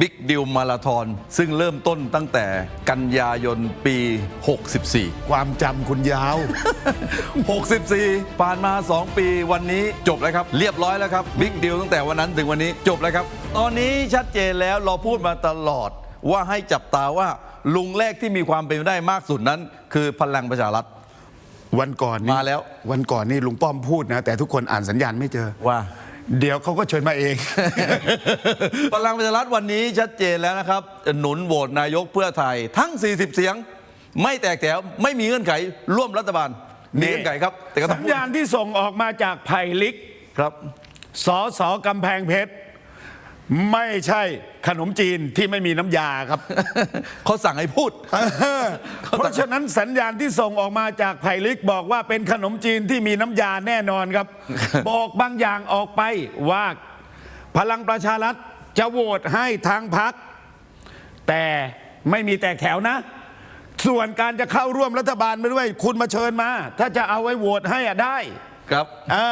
บิ๊กดิวมาราธอนซึ่งเริ่มต้นตั้งแต่กันยายนปี 64 ความจำคุณยาว 64 ผ่านมา 2 ปีวันนี้จบแล้วครับ เรียบร้อยแล้วครับบิ๊กดิวตั้งแต่วันนั้นถึงวันนี้จบแล้วครับ ตอนนี้ชัดเจนแล้วเราพูดมาตลอดว่าให้จับตาว่าลุงแรกที่มีความเป็นไปได้มากสุดนั้น คือพลังประชารัฐวันก่อนนี่มาแล้ว วันก่อนนี่ลุงป้อมพูดนะ แต่ทุกคนอ่านสัญญาณไม่เจอว่า เดี๋ยวเขาก็เชิญมาเอง พลังประชารัฐวันนี้ชัดเจนแล้วนะครับ หนุนโหวตนายกเพื่อไทย ทั้ง 40 เสียง ไม่แตกแถวไม่มีเงื่อนไข ร่วมรัฐบาลมีเงื่อนไขครับ แต่ก็ต้อสังญพูดญาณที่ส่งออกมาจากไผ่ลิกครับ สอสอกำแพงเพชร ไม่ใช่ขนมจีนที่ไม่มีน้ำยาครับ เขาสั่งให้พูด เพราะฉะนั้นสัญญาณที่ส่งออกมาจากไผ่ลิกบอกว่าเป็นขนมจีนที่มีน้ำยาแน่นอนครับ บอกบางอย่างออกไปว่าพลังประชารัฐจะโหวตให้ทางพัก แต่ไม่มีแตกแถวนะ ส่วนการจะเข้าร่วมรัฐบาลไปด้วย คุณมาเชิญมา ถ้าจะเอาไว้โหวตให้อะได้ ครับอ่า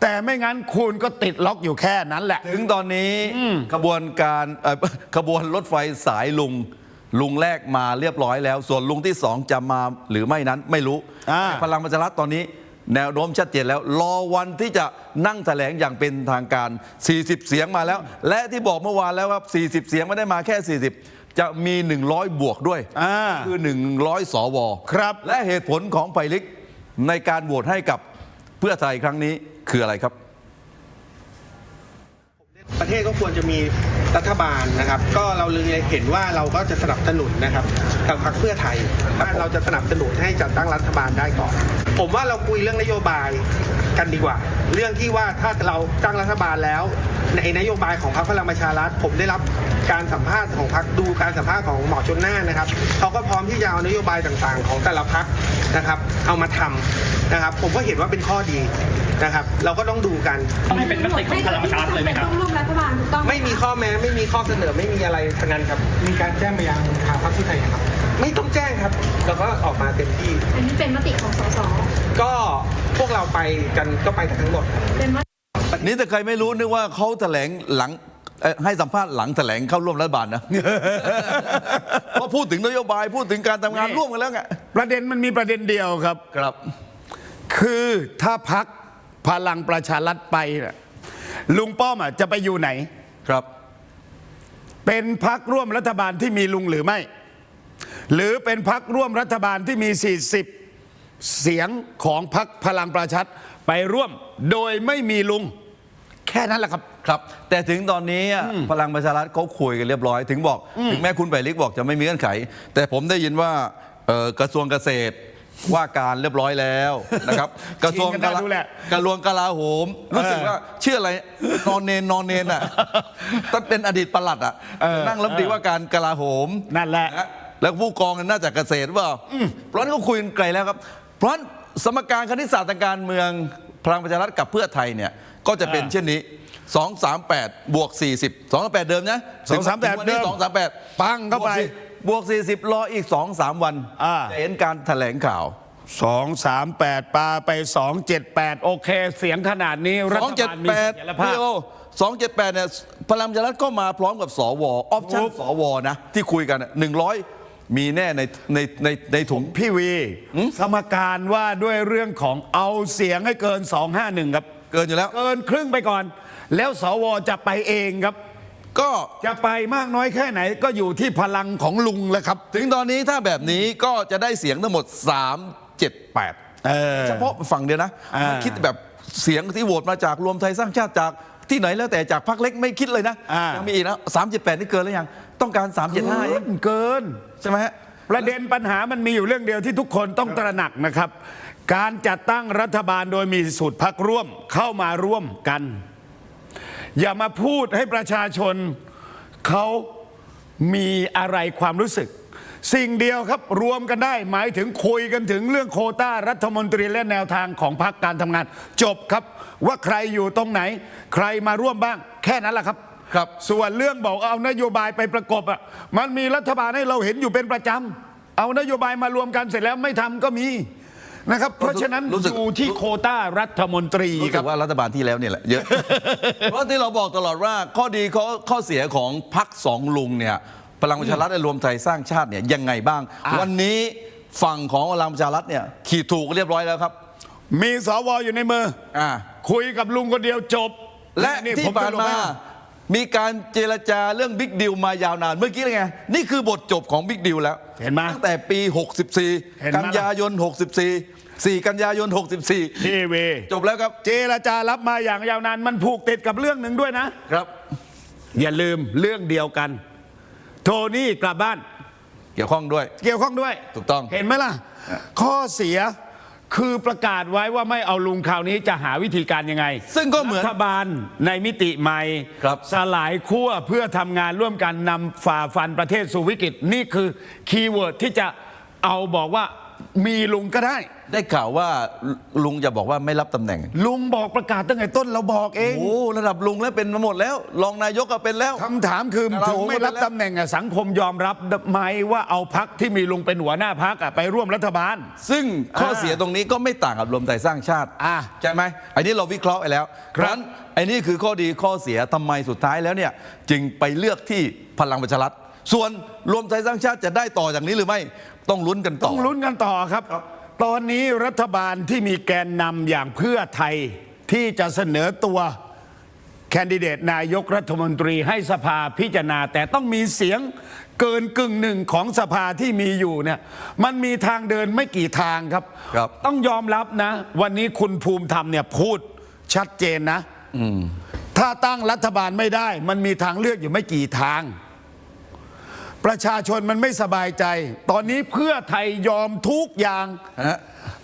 แต่ไม่งั้นคุณก็ติดล็อกอยู่แค่นั้นแหละ ถึงตอนนี้ขบวนการเอ่อขบวนรถไฟสายลุง ลุงแรกมาเรียบร้อยแล้ว ส่วนลุงที่สองจะมาหรือไม่นั้นไม่รู้อ่า แต่พลังประชารัฐตอนนี้ แนวโน้มชัดเจนแล้ว รอวันที่จะนั่งแถลงอย่างเป็นทางการ 40 เสียงมาแล้ว และที่บอกเมื่อวานแล้วครับ40 เสียงไม่ได้มาแค่ 40 จะมี 100 บวกด้วย อ่า คือ 100 สว ครับ และเหตุผลของไผ่ลิกในการโหวตให้กับเพื่อไทยครั้งนี้ คืออะไรครับ ประเทศก็ควรจะมีรัฐบาลนะครับ ก็เราเลยเห็นว่าเราก็จะสนับสนุนนะครับทางพรรคเพื่อไทยว่าเราจะสนับสนุนให้จัดตั้งรัฐบาลได้ก่อน ผมว่าเราคุยเรื่องนโยบายกันดีกว่า เรื่องที่ว่าถ้าเราตั้งรัฐบาลแล้ว ในนโยบายของพรรคพลังประชารัฐ ผมได้รับการสัมภาษณ์ของพรรคดูการสัมภาษณ์ของหมอชนน่านนะครับเขาก็พร้อมที่จะเอานโยบายต่างๆ ของแต่ละพรรคนะครับ เอามาทำนะครับ ผมก็เห็นว่าเป็นข้อดี นะครับ เราก็ต้องดูกันไม่เป็นมติของพลังประชารัฐเลยไหมครับ ต้องร่วมรัฐบาลถูกต้องหไม่มีข้อแม้ไม่มีข้อเสนอไม่มีอะไรทั้งนั้นครับ มีการแจ้งไปยังทางพรรคเพื่อไทยนะครับ ไม่ต้องแจ้งครับเราก็ออกมาเต็มที่ อันนี้เป็นมติของสสก็พวกเราไปกันก็ไปกันทั้งหมดเป็นมติ นี่แต่ใครไม่รู้นึกว่าเขาแถลงหลังเอ่อให้สัมภาษณ์หลังแถลงเข้าร่วมรัฐบาลนะ เพราะพูดถึงนโยบายพูดถึงการทำงานนี่ร่วมกันแล้วไงประเด็นมันมีประเด็นเดียวครับ ครับ คือถ้าพัก พลังประชารัฐไปน่ะลุงป้อมอะจะไปอยู่ไหนครับ เป็นพักร่วมรัฐบาลที่มีลุงหรือไม่ หรือเป็นพักร่วมรัฐบาลที่มี 40 เสียงของพักพลังประชารัฐไปร่วมโดยไม่มีลุงแค่นั้นแหละครับครับ แต่ถึงตอนนี้อะพลังประชารัฐเขาคุยกันเรียบร้อย ถึงบอก ถึงแม้คุณไผ่ลิกบอกจะไม่มีเงื่อนไข แต่ผมได้ยินว่าเอ่อกระทรวงเกษตร ว่าการเรียบร้อยแล้วนะครับ กระทรวงชิงกันได้ดูแหละกระทรวงกลาโหมรู้สึกว่าชื่ออะไรนอนเนนนอนเนนอะต้องเป็นอดีตปลัดอะเออนั่งรับดีว่าการกลาโหมนั่นแหละนะแล้วผู้กองน่าจะเกษตรหรือเปล่าเพราะฉะนั้นก็คุยกันไกลแล้วครับ เพราะฉะนั้นสมการคณิตศาสตร์ทางการเมืองพลังประชารัฐกับเพื่อไทยเนี่ยก็จะเป็นอ่าเช่นนี้ 2 3 8 บวก 40 2 8เดิมนะ238เดิม 2 3 8 ปังเข้าไป บวก 40 รออีก 2 3 วันอ่า จะเห็นการแถลงข่าว2 3 8ปาไป2 7 8โอเค เสียงขนาดนี้รัฐบาลมีเสถียร278ภาพี่พ โอ278เนี่ยพลังประชารัฐก็มาพร้อมกับสวออปชั่นถูกสวนะ ที่คุยกันหนึ่งร้อยมีแน่ในในในในถุง พี่วี สมการว่าด้วยเรื่องของเอาเสียงให้เกิน 251 ครับ เกินอยู่แล้ว เกินครึ่งไปก่อน แล้วสวจะไปเองครับ ก็จะไปมากน้อยแค่ไหนก็อยู่ที่พลังของลุงแล้วครับ ถึงตอนนี้ถ้าแบบนี้ก็จะได้เสียงทั้งหมด 3 7 8เออเฉพาะฝั่งเดียวนะอ่าไม่คิดแบบเสียงที่โหวตมาจากรวมไทยสร้างชาติจากที่ไหนแล้วแต่จากพรรคเล็กไม่คิดเลยนะอ่ายั ยังมีอีกนะสามเจ็ดแปดนี่เกินแล้วยังต้องการ 3 7 5เองเกิน ใช่ไหมฮะ ประเด็นปัญหามันมีอยู่เรื่องเดียวที่ทุกคนต้องตระหนักนะครับ การจัดตั้งรัฐบาลโดยมีสูตรพักร่วมเข้ามาร่วมกัน อย่ามาพูดให้ประชาชนเขามีอะไรความรู้สึก สิ่งเดียวครับรวมกันได้ หมายถึงคุยกันถึงเรื่องโควต้ารัฐมนตรีและแนวทางของพรรคการทำงาน จบครับว่าใครอยู่ตรงไหน ใครมาร่วมบ้าง แค่นั้นแหละครับ ครับ ส่วนเรื่องบอกเอานโยบายไปประกบอะมันมีรัฐบาลให้เราเห็นอยู่เป็นประจำเอานโยบายมารวมกันเสร็จแล้วไม่ทำก็มี นะครับ เพราะฉะนั้นรู้สึก อยู่ที่โควต้ารัฐมนตรีรู้คสึรับ กว่ารัฐบาลที่แล้วเนี่ยแหละเยอะ เพราะที่เราบอกตลอดว่าข้อดีข้อข้อเสียของพักสองลุงเนี่ยพลังประชารัฐและรวมไทยสร้างชาติเนี่ยยังไงบ้าง อะ วันนี้ฝั่งของพลังประชารัฐเนี่ยขีดถูกเรียบร้อยแล้วครับมีสวอยู่ในมือ อ่า คุยกับลุงคนเดียวจบและนี่ที่ผมผ่าสนรุปมาให้ มีการเจรจาเรื่องบิ๊กดิวมายาวนาน เมื่อกี้ไง นี่คือบทจบของบิ๊กดิวแล้ว เห็นไหมตั้งแต่ปี เห็นไหม64กันยายน 64 4 กันยายน 64 พี่เวจบแล้วครับ เจรจารับมาอย่างยาวนานมันผูกติดกับเรื่องหนึ่งด้วยนะ ครับ อย่าลืมเรื่องเดียวกัน โทนี่กลับบ้าน เกี่ยวข้องด้วย เกี่ยวข้องด้วยถูกต้อง เห็นไหมล่ะ ข้อเสีย คือประกาศไว้ว่าไม่เอาลุงคราวนี้จะหาวิธีการยังไงซึ่งก็เหมือนรัฐบาลในมิติใหม่ครับ สลายขั้วเพื่อทำงานร่วมกันนำฝ่าฟันประเทศสู่วิกฤต นี่คือคีย์เวิร์ดที่จะเอาบอกว่ามีลุงก็ได้ ได้ข่าวว่าลุงจะบอกว่าไม่รับตำแหน่ง ลุงบอกประกาศตั้งแต่ต้นเราบอกเอง โอ้ระดับลุงแล้วเป็นมาหมดแล้ว รองนายกก็เป็นแล้ว คำถามคือแต่เราถึงไม่รับไม่ได้แล้วตำแหน่งอะสังคมยอมรับไหมว่าเอาพักที่มีลุงเป็นหัวหน้าพักไปร่วมรัฐบาล ซึ่งข้ออ่าเสียตรงนี้ก็ไม่ต่างกับรวมไทยสร้างชาติอ่าใช่ไหมอันนี้เราวิเคราะห์ไปแล้วครับเพราะฉะนั้นไอ้นี่คือข้อดีข้อเสียทำไมสุดท้ายแล้วเนี่ยจึงไปเลือกที่พลังประชารัฐส่วนรวมไทยสร้างชาติจะได้ต่อจากนี้หรือไม่ต้องลุ้นกันต่ต้องลุ้นกันต่อครับ ตอนนี้รัฐบาลที่มีแกนนำอย่างเพื่อไทยที่จะเสนอตัวแคนดิเดตนายกรัฐมนตรีให้สภาพิจารณา แต่ต้องมีเสียงเกินกึ่งหนึ่งของสภาที่มีอยู่เนี่ยมันมีทางเดินไม่กี่ทางครับครับต้องยอมรับนะ วันนี้คุณภูมิธรรมเนี่ยพูดชัดเจนนะถ้าตั้งรัฐบาลไม่ได้ มันมีทางเลือกอยู่ไม่กี่ทาง ประชาชนมันไม่สบายใจ ตอนนี้เพื่อไทยยอมทุกอย่าง ฮะ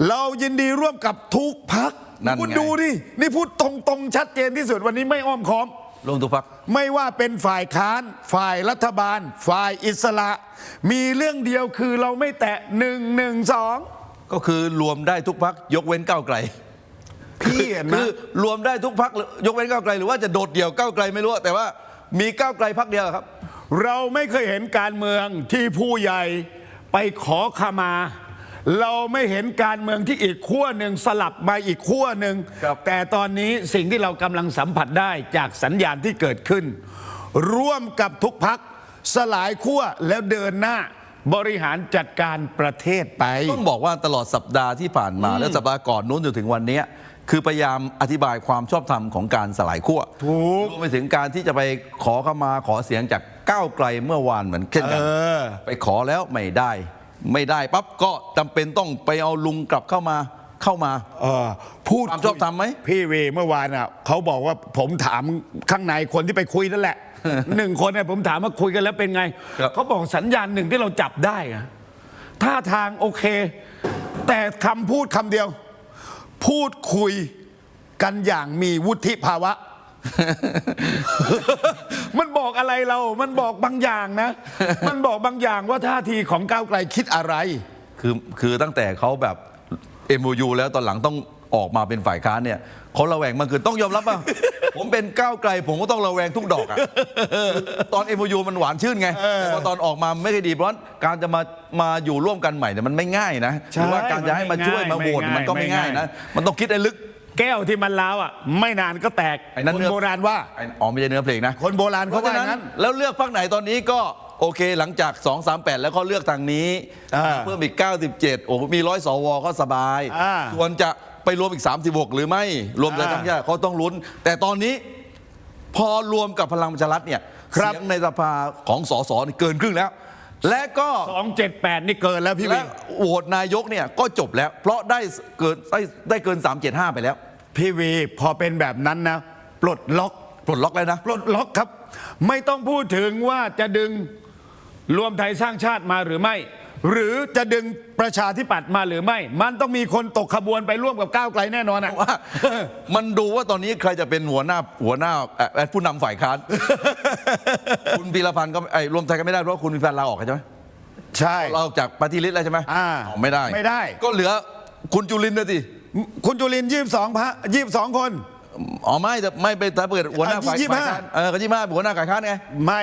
เรายินดีร่วมกับทุกพักนั่นไง คุณดูดิ นี่พูดตรงๆ ชัดเจนที่สุดวันนี้ไม่อ้อมค้อมลงทุกพัก ไม่ว่าเป็นฝ่ายค้าน ฝ่ายรัฐบาล ฝ่ายอิสระ มีเรื่องเดียวคือเราไม่แตะหนึ่งหนึ่งสองก็คือรวมได้ทุกพักยกเว้นก้าวไกลพี่เห็นไหม คือรวมได้ทุกพักยกเว้นก้าวไกล หรือว่าจะโดดเดี่ยวก้าวไกลไม่รู้แต่ว่ามีก้าวไกลพักเดียวครับ เราไม่เคยเห็นการเมืองที่ผู้ใหญ่ไปขอขมา เราไม่เห็นการเมืองที่อีกขั้วหนึ่งสลับมาอีกขั้วหนึ่งครับแต่ตอนนี้สิ่งที่เรากำลังสัมผัสได้จากสัญญาณที่เกิดขึ้น ร่วมกับทุกพักสลายขั้วแล้วเดินหน้าบริหารจัดการประเทศไป ต้องบอกว่าตลอดสัปดาห์ที่ผ่านมา และสัปดาห์ก่อนนู้นจนถึงวันเนี้ย คือพยายามอธิบายความชอบธรรมของการสลายขั้วถูกรวมไปถึงการที่จะไปขอเข้ามาขอเสียงจากก้าวไกลเมื่อวานเหมือนเช่นกัน เออ ไปขอแล้วไม่ได้ ไม่ได้ปั๊บก็จำเป็นต้องไปเอาลุงกลับเข้ามาเข้ามา เออพูดความชอบธรรมไหม พี่เวเมื่อวานอะเขาบอกว่าผมถามข้างในคนที่ไปคุยนั่นแหละ หนึ่งคนเนี่ยผมถามว่าคุยกันแล้วเป็นไง ครับ เขาบอกสัญญาณหนึ่งที่เราจับได้อะท่าทางโอเค แต่คำพูดคำเดียว พูดคุยกันอย่างมีวุฒิภาวะ มันบอกอะไรเรา มันบอกบางอย่างนะ มันบอกบางอย่างว่าท่าทีของก้าวไกลคิดอะไร คือคือตั้งแต่เขาแบบ MOU แล้วตอนหลังต้องออกมาเป็นฝ่ายค้านเนี่ยเขาระแวงมากคือต้องยอมรับว่า ผมเป็นก้าวไกล ผมก็ต้องระแวงทุกดอกอะตอน MOU มันหวานชื่นไงแต่พอตอนออกมาไม่ได้ดีเพราะฉะนั้นการจะมามาอยู่ร่วมกันใหม่เนี่ยมันไม่ง่ายนะหใช่รือว่าการจะให้มาช่วยมันมาไม่โหวตง่ายมันก็ไม่ง่ายไม่ง่านะยมันต้องคิดให้ลึกแก้วที่มันล้าวอะไม่นานก็แตกไอ้นั่นคนเนื้อโบราณว่าไอ้อ๋อไม่ใช่เนื้อเพลงนะ คนโบราณเพเขาราะว่าฉะอนั้นย่างนั้น แล้วเลือกพักไหนตอนนี้ก็โอเคหลังจาก 2 3 8 แล้วเขาเลือกทางนี้อ่าเพิ่มอีก 97 โอ้โหมีร้อยสวก็สบายอ่าส่วนจะ ไปรวมอีก 36 หรือไม่ รวมไทยอ่าทั้งชาติเขาต้องลุ้น แต่ตอนนี้พอรวมกับพลังประชารัฐเนี่ยครับเสียงในสภาของสสนี่เกินครึ่งแล้ว และก็สองเจ็ดแปดนี่เกินแล้วพี่และวิโหวตนายกเนี่ยก็จบแล้ว เพราะได้เกินได้ได้เกิน 375 ไปแล้วพี่วีพอเป็นแบบนั้นนะ ปลดล็อก ปลดล็อกแล้วนะ ปลดล็อกครับ ไม่ต้องพูดถึงว่าจะดึงรวมไทยสร้างชาติมาหรือไม่ หรือจะดึงประชาธิปัตย์มาหรือไม่ มันต้องมีคนตกขบวนไปร่วมกับก้าวไกลแน่นอนอะว่ามันดูว่าตอนนี้ใครจะเป็นหัวหน้าหัวหน้าเอ่อเอ่อผู้นำฝ่ายค้าน คุณพีรพันธ์ก็ไอ้รวมไทยก็ไม่ได้เพราะคุณพีรพันธ์ลาออกใช่ไหมใช่เราออกจากปฏิริษีแล้วใช่ไหมอ่าอ๋อไม่ได้ไม่ได้ ก็เหลือคุณจุลินทร์นะสิคุณจุลินยี่สิบสองพระยี่สิบสองคน อ๋อไม่แต่ไม่ไปถ้าเปิดหัวหน้าอะฝ่ายยี่สิบห้าฝ่ายค้านเออก็ยี่ห้าหัวหน้าฝ่ายค้านไง ไม่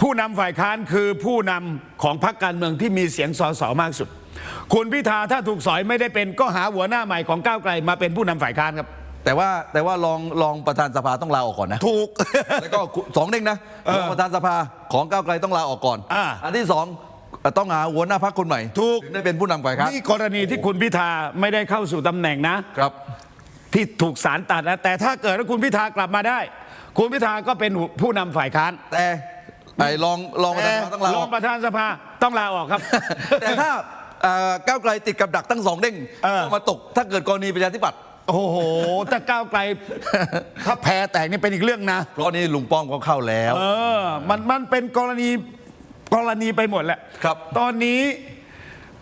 ผู้นำฝ่ายค้านคือผู้นำของพรรคการเมืองที่มีเสียงสสมากสุด คุณพิธาถ้าถูกสอยไม่ได้เป็นก็หาหัวหน้าใหม่ของก้าวไกลมาเป็นผู้นำฝ่ายค้านครับ แต่ว่าแต่ว่ารองรองประธานสภาต้องลาออกก่อนนะ ถูก แล้วก็สองเด้งนะรองประธานสภาของก้าวไกลต้องลาออกก่อนอ่าอันที่สองต้องหาหัวหน้าพรรคคนใหม่ถูก ถึงได้เป็นผู้นำฝ่ายค้านนี่กรณีที่คุณพิธาไม่ได้เข้าสู่ตำแหน่งนะ ครับ ที่ถูกสารตัดนะแต่ถ้าเกิดว่าคุณพิธากลับมาได้ คุณพิธาก็เป็นผู้นำฝ่ายค้าน แต่ ไอ้รองรองประธานสภาต้องลาอรอองกประธานสภาต้องลาออกครับ แต่ถ้าเอ่อก้าวไกลติดกับดักทั้งสองเด้งเออ ก็มาตกถ้าเกิดกรณีประชาธิปัตย์โอ้โหถ้าก้าวไกล ถ้าแพ้แตกนี่เป็นอีกเรื่องนะ เพราะนี่ลุงป้อมก็เข้าแล้ว เออ มันมันเป็นกรณีกรณีไปหมดแหละครับ ตอนนี้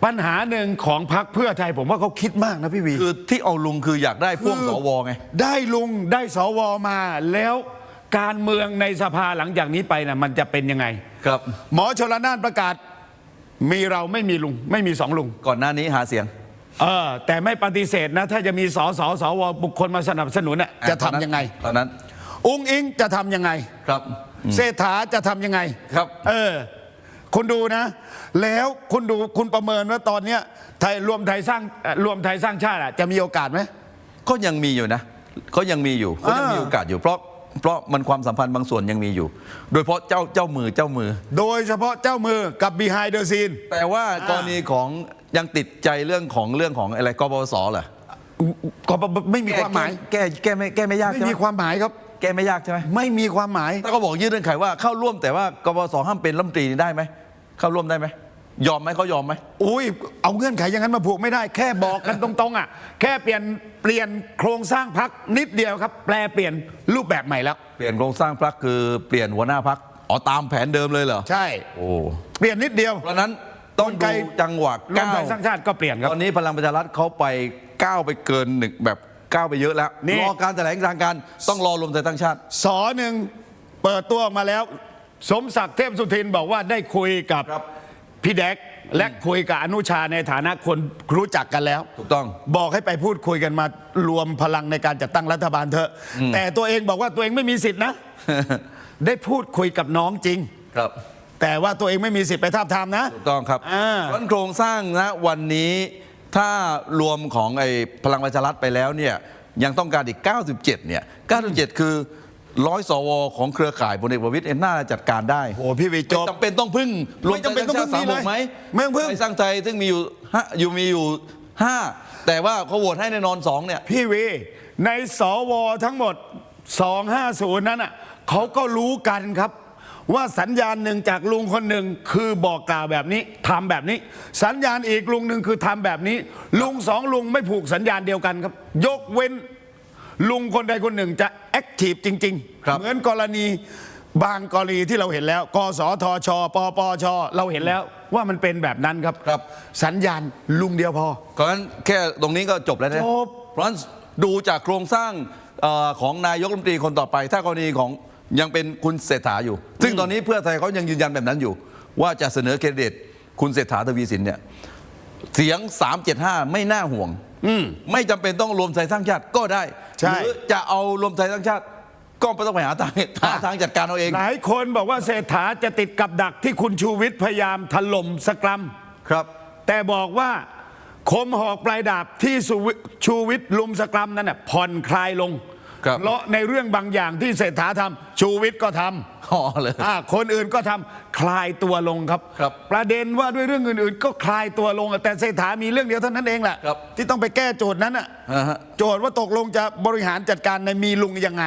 ปัญหาหนึ่งของพรรคเพื่อไทย ผมว่าเขาคิดมากนะพี่วีคือที่เอาลุงคืออยากได้พ่วงสวไง ได้ลุงได้สวมาแล้ว การเมืองในสภาหลังจากนี้ไปนะมันจะเป็นยังไง ครับหมอชลนานประกาศ มีเราไม่มีลุง ไม่มีสองลุง ก่อนหน้านี้หาเสียง เออ แต่ไม่ปฏิเสธนะ ถ้าจะมีสสสวบุคคลมาสนับสนุนน่ะจะทำยังไง ตอนนั้น อุ้งอิงจะทำยังไง ครับ เศรษฐาจะทำยังไง ครับ เออ คุณดูนะ แล้วคุณดูคุณประเมินว่าตอนเนี้ยไทยรวมไทยสร้างเอ่อรวมไทยสร้างชาติอะจะมีโอกาสไหม ก็ยังมีอยู่นะ ก็ยังมีอยู่ก็ยังมีอ่าโอกาสอยู่เพราะ เพราะมันความสัมพันธ์บางส่วนยังมีอยู่ โดยเฉพาะเจ้าเจ้ามือเจ้ามือ โดยเฉพาะเจ้ามือกับ behind the scene แต่ว่ากรณีของยังติดใจเรื่องของเรื่องของอะไรกบพศเหรอก็ไม่มีความหมายแก้แก้ไม่แก้ไม่ยากไม่ใช่ไหมมีความหมายครับ แก้ไม่ยากใช่ไหมไม่มีความหมาย ถ้าเขาบอกยื่นเงื่อนไขว่าเข้าร่วมแต่ว่ากบพศห้ามเป็นรัฐมนตรีนี่ได้ไหมเข้าร่วมได้ไหม ยอมไหมเขายอมไหมอุ้ยเอาเงื่อนไขอย่างนั้นมาผูกไม่ได้ แค่บอกกันตรงๆอะแค่เปลี่ยนเปลี่ยนโครงสร้างพักนิดเดียวครับ แปลเปลี่ยนรูปแบบใหม่แล้ว เปลี่ยนโครงสร้างพรรคคือเปลี่ยนหัวหน้าพรรคอ๋อตามแผนเดิมเลยเหรอใช่โอ้เปลี่ยนนิดเดียว เพราะฉะนั้นต้องกลไกดูจังหวะรวมก้าไทวยสร้างชาติก็เปลี่ยนครับ ตอนนี้พลังประชารัฐเขาไปก้าวไปเกินหนึ่งแบบก้าวไปเยอะแล้วนี่ รอการแถลงทางการต้องรอรวมไทยตั้งชาติ สอหนึ่งเปิดตัวออกมาแล้ว สมศักดิ์เทพสุทินบอกว่าได้คุยกับครับ พี่แดกและคุยกับอนุชาในฐานะคนรู้จักกันแล้ว ถูกต้อง บอกให้ไปพูดคุยกันมารวมพลังในการจัดตั้งรัฐบาลเถอะ แต่ตัวเองบอกว่าตัวเองไม่มีสิทธินะ ได้พูดคุยกับน้องจริง ครับ แต่ว่าตัวเองไม่มีสิทธิ์ไปทาบทามนะ ถูกต้องครับอ่า เพราะฉะนั้นโครงสร้างนะวันนี้ถ้ารวมของไอ้พลังประชารัฐไปแล้วเนี่ยยังต้องการอีก 97 เนี่ย 97 คือ ร้อยสวของเครือข่ายพลเอกประวิตยน่าจะจัดการได้โอ้พี่วิจบ ไม่จำเป็นต้องพึ่งรวมไม่จำเป็นต้องพึ่งไทยสร้าชาติสามหกนี่เลยไหมไม่ต้องพึ่ง ไทยสร้างไทยซึ่งมีอยู่ห้าอยู่มีอยู่ห้าแต่ว่าเขาโหวตให้แน่นอนสองเนี่ย พี่วี ในสวทั้งหมด 250 นั้นอะเขาก็รู้กันครับ ว่าสัญญาณหนึ่งจากลุงคนหนึ่งคือบอกกล่าวแบบนี้ทำแบบนี้ สัญญาณอีกลุงหนึ่งคือทำแบบนี้ ลุงสองลุงไม่ผูกสัญญาณเดียวกันครับ ยกเว้น ลุงคนใดคนหนึ่งจะแอคทีฟจริงครับเหมือนกรณีบางกรณีที่เราเห็นแล้ว กสทช ปปช เราเห็นแล้วว่ามันเป็นแบบนั้นครับครับ สัญญาณลุงเดียวพอ เพราะฉะนั้นแค่ตรงนี้ก็จบแล้วนะจบ เพราะฉะนั้นดูจากโครงสร้างเอ่อของนายกรัฐมนตรีคนต่อไป ถ้ากรณีของยังเป็นคุณเศรษฐาอยู่ ซึ่งตอนนี้เพื่อไทยเขายังยืนยันแบบนั้นอยู่ ว่าจะเสนอแคนดิเดตคุณเศรษฐาทวีสินเนี่ยเสียง 375 ไม่น่าห่วง ไม่จำเป็นต้องรวมไทยสร้างชาติก็ได้ใช่ หรือจะเอารวมไทยสร้างชาติ ก็ไม่ต้องไปหาทางหาทางจัดการเอาเอง หลายคนบอกว่าเศรษฐาจะติดกับดักที่คุณชูวิทย์พยายามถล่มสกรัม ครับ แต่บอกว่าคมหอกปลายดาบที่สุวิชูวิทย์ลุมสกรัมนั้นน่ะผ่อนคลายลงครับเพราะในเรื่องบางอย่างที่เศรษฐาทำชูวิทย์ก็ทำ อ๋อเลย อ่าคนอื่นก็ทำคลายตัวลงครับ ครับ ประเด็นว่าด้วยเรื่องอื่นๆ ก็คลายตัวลงแต่เศรษฐามีเรื่องเดียวเท่านั้นเองแหละครับที่ต้องไปแก้โจทย์นั้นอะอ่าฮะ โจทย์ว่าตกลงจะบริหารจัดการในมีลุงยังไง